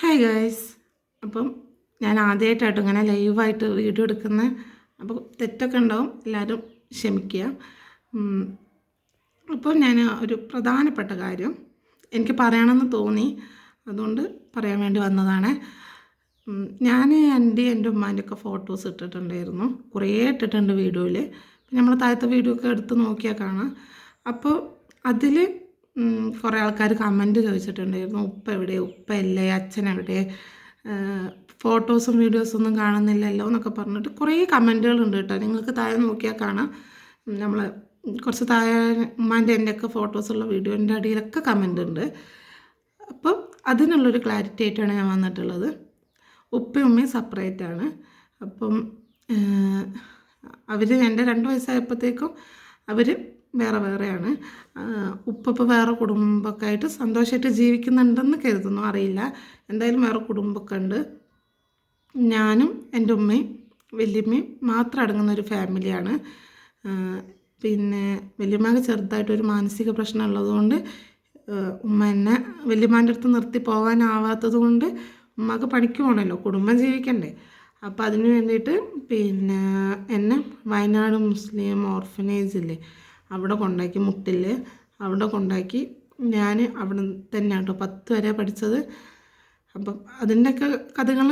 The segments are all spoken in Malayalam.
ഹായ് ഗൈസ് അപ്പം ഞാൻ ആദ്യമായിട്ടായിട്ട് ഇങ്ങനെ ലൈവായിട്ട് വീഡിയോ എടുക്കുന്ന. അപ്പോൾ തെറ്റൊക്കെ ഉണ്ടാവും. എല്ലാവരും ക്ഷമിക്കുക. അപ്പം ഞാൻ ഒരു പ്രധാനപ്പെട്ട കാര്യം എനിക്ക് പറയണമെന്ന് തോന്നി. അതുകൊണ്ട് പറയാൻ വേണ്ടി വന്നതാണ്. ഞാൻ എന്റെ എന്റെ ഉമ്മാന്റെ ഒക്കെ ഫോട്ടോസ് ഇട്ടിട്ടുണ്ടായിരുന്നു. കുറേ ഇട്ടിട്ടുണ്ട് വീഡിയോയിൽ നമ്മൾ താഴത്തെ വീഡിയോ ഒക്കെ എടുത്ത് നോക്കിയാൽ കാണാം. അപ്പോൾ അതിൽ കുറേ ആൾക്കാർ കമന്റ് ചോദിച്ചിട്ടുണ്ടായിരുന്നു. ഉപ്പ എവിടെ? ഉപ്പ ഇല്ലേ അച്ഛൻ എവിടെ? ഫോട്ടോസും വീഡിയോസും ഒന്നും കാണുന്നില്ലല്ലോ എന്നൊക്കെ പറഞ്ഞിട്ട് കുറേ കമന്റുകളുണ്ട് കേട്ടോ. നിങ്ങൾക്ക് താഴെ നോക്കിയാൽ കാണാം. നമ്മൾ കുറച്ച് താഴെ ഉമ്മാന്റെ എന്റെ ഒക്കെ ഫോട്ടോസുള്ള വീഡിയോന്റെ അടിയിലൊക്കെ കമന്റ് ഉണ്ട്. അപ്പം അതിനുള്ളൊരു ക്ലാരിറ്റി ആയിട്ടാണ് ഞാൻ വന്നിട്ടുള്ളത്. ഉപ്പയും ഉമ്മയും സെപ്പറേറ്റ് ആണ്. അപ്പം അവർ എന്റെ രണ്ട് വയസ്സായപ്പോഴത്തേക്കും അവർ വേറെ വേറെയാണ്. ആഹ് ഉപ്പ ഇപ്പോൾ വേറെ കുടുംബമൊക്കെ ആയിട്ട് സന്തോഷമായിട്ട് ജീവിക്കുന്നുണ്ടെന്ന് കരുതുന്നു. അറിയില്ല. എന്തായാലും വേറെ കുടുംബമൊക്കെ ഉണ്ട് ഞാനും എന്റെ ഉമ്മയും വല്യമ്മയും മാത്രം അടങ്ങുന്ന ഒരു ഫാമിലിയാണ്. പിന്നെ വല്യമ്മക്ക് ചെറുതായിട്ടൊരു മാനസിക പ്രശ്നം ഉള്ളതുകൊണ്ട് ഉമ്മ എന്നെ വല്യമ്മാന്റെ അടുത്ത് നിർത്തി പോകാനാവാത്തത് കൊണ്ട് ഉമ്മക്ക് പണിക്ക് പോകണമല്ലോ കുടുംബം ജീവിക്കണ്ടേ. അപ്പോൾ അതിന് വേണ്ടിയിട്ട് പിന്നെ എന്നെ വയനാട് മുസ്ലിം ഓർഫനേജില്ലേ അവിടെ കൊണ്ടാക്കി മുട്ടിൽ അവിടെ കൊണ്ടാക്കി ഞാൻ അവിടെ തന്നെ കേട്ടോ പത്ത് വരെ പഠിച്ചത്. അപ്പം അതിന്റെയൊക്കെ കഥകൾ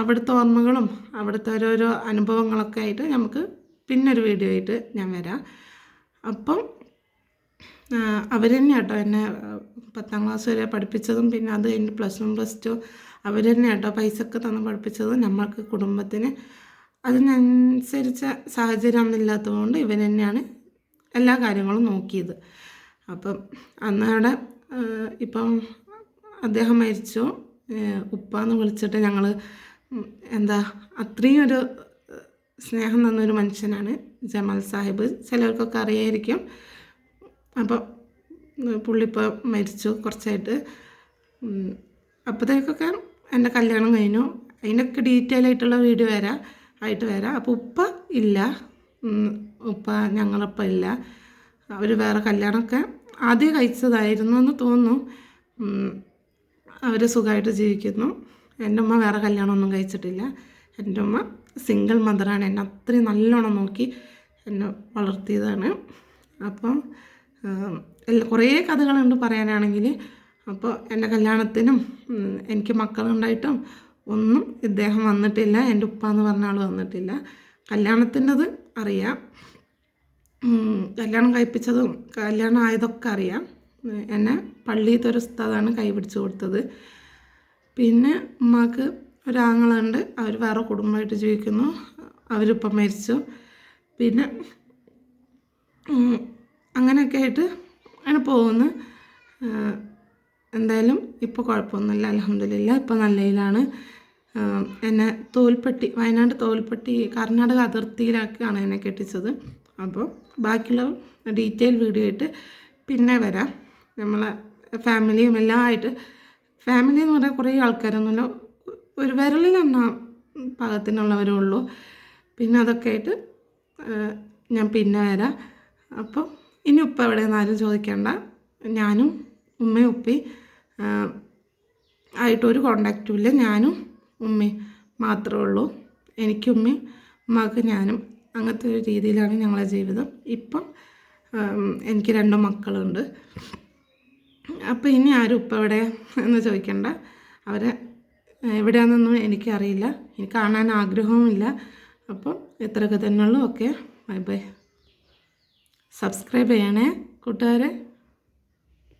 അവിടുത്തെ ഓർമ്മകളും അവിടുത്തെ ഓരോരോ അനുഭവങ്ങളൊക്കെ ആയിട്ട് നമുക്ക് പിന്നൊരു വീഡിയോ ആയിട്ട് ഞാൻ വരാം. അപ്പം അവർ തന്നെ കേട്ടോ എന്നെ പത്താം ക്ലാസ് വരെ പഠിപ്പിച്ചതും പിന്നെ അത് കഴിഞ്ഞ് പ്ലസ് വൺ പ്ലസ് ടു അവർ തന്നെ കേട്ടോ പൈസ ഒക്കെ തന്ന് പഠിപ്പിച്ചതും നമ്മൾക്ക് കുടുംബത്തിന്. അതിനനുസരിച്ച സാഹചര്യം ഒന്നുമില്ലാത്തതുകൊണ്ട് ഇവർ തന്നെയാണ് എല്ലാ കാര്യങ്ങളും നോക്കിയത്. അപ്പം അന്നവിടെ ഇപ്പം അദ്ദേഹം മരിച്ചു. ഉപ്പാന്ന് വിളിച്ചിട്ട് ഞങ്ങൾ എന്താ അത്രയും ഒരു സ്നേഹം തന്നൊരു മനുഷ്യനാണ് ജമാൽ സാഹിബ്. ചിലർക്കൊക്കെ അറിയായിരിക്കും. അപ്പം പുള്ളിപ്പോൾ മരിച്ചു കുറച്ചായിട്ട്. അപ്പോഴത്തേക്കൊക്കെ എന്റെ കല്യാണം കഴിഞ്ഞു. അതിനൊക്കെ ഡീറ്റെയിൽ ആയിട്ടുള്ള വീഡിയോ വരാം ആയിട്ട് വരാം. അപ്പോൾ ഉപ്പ ഇല്ല. ഉപ്പ ഞങ്ങളപ്പ ഇല്ല. അവർ വേറെ കല്യാണമൊക്കെ ആദ്യം കഴിച്ചതായിരുന്നു എന്ന് തോന്നുന്നു. അവർ സുഖമായിട്ട് ജീവിക്കുന്നു. എന്റെ ഉമ്മ വേറെ കല്യാണമൊന്നും കഴിച്ചിട്ടില്ല. എന്റെ ഉമ്മ സിംഗിൾ മദറാണ് എന്നെ അത്രയും നല്ലോണം നോക്കി എന്നെ വളർത്തിയതാണ്. അപ്പം കുറേ കഥകളുണ്ട് പറയാനാണെങ്കിൽ. അപ്പോൾ എന്റെ കല്യാണത്തിനും എനിക്ക് മക്കളുണ്ടായിട്ടും ഒന്നും ഇദ്ദേഹം വന്നിട്ടില്ല. എന്റെ ഉപ്പ എന്ന് പറഞ്ഞ ആൾ വന്നിട്ടില്ല. കല്യാണത്തിന്റെത് അറിയാം. കല്യാണം കഴിപ്പിച്ചതും കല്യാണം ആയതൊക്കെ അറിയാം. എന്നെ പള്ളിയിലത്തെ ഒരു ഉസ്താദാണ് കൈ പിടിച്ചു കൊടുത്തത്. പിന്നെ ഉമ്മാക്ക് ഒരാങ്ങളുണ്ട് അവർ വേറെ കുടുംബമായിട്ട് ജീവിക്കുന്നു. അവരിപ്പം മരിച്ചു. പിന്നെ അങ്ങനെയൊക്കെ ആയിട്ട് അങ്ങനെ പോകുന്നു. എന്തായാലും ഇപ്പോൾ കുഴപ്പമൊന്നുമില്ല. അലഹമില്ല ഇപ്പോൾ നല്ലതിലാണ് എന്നെ തോൽപ്പെട്ടി വയനാട് തോൽപ്പെട്ടി കർണാടക അതിർത്തിയിലാക്കിയാണ് എന്നെ കെട്ടിച്ചത്. അപ്പോൾ ബാക്കിയുള്ള ഡീറ്റെയിൽ വീഡിയോ ആയിട്ട് പിന്നെ വരാം. നമ്മളെ ഫാമിലിയും എല്ലാം ആയിട്ട്. ഫാമിലി എന്ന് പറഞ്ഞാൽ കുറേ ആൾക്കാരൊന്നുമില്ല. ഒരു വിരലിലെണ്ണ പാകത്തിനുള്ളവരേ ഉള്ളൂ. പിന്നെ അതൊക്കെ ആയിട്ട് ഞാൻ പിന്നെ വരാം. അപ്പോൾ ഇനി ഉപ്പ എവിടെ നിന്നാലും ചോദിക്കേണ്ട. ഞാനും ഉമ്മയും ഉപ്പി ആയിട്ടൊരു കോണ്ടാക്റ്റും ഇല്ല. ഞാനും ഉമ്മയും മാത്രമേ ഉള്ളൂ. എനിക്ക് ഉമ്മയും ഉമ്മക്ക് ഞാനും അങ്ങനത്തെ ഒരു രീതിയിലാണ് ഞങ്ങളെ ജീവിതം. ഇപ്പം എനിക്ക് രണ്ട് മക്കളുണ്ട്. അപ്പോൾ ഇനി ആരും ഇപ്പം എവിടെ എന്ന് ചോദിക്കണ്ട. അവരെ എവിടെയാണെന്നൊന്നും എനിക്കറിയില്ല എനിക്ക് കാണാൻ ആഗ്രഹവുമില്ല അപ്പം ഇത്രയൊക്കെ തന്നെയുള്ളൂ ഓക്കെ. Bye bye. സബ്സ്ക്രൈബ് ചെയ്യണേ കൂട്ടുകാരെ.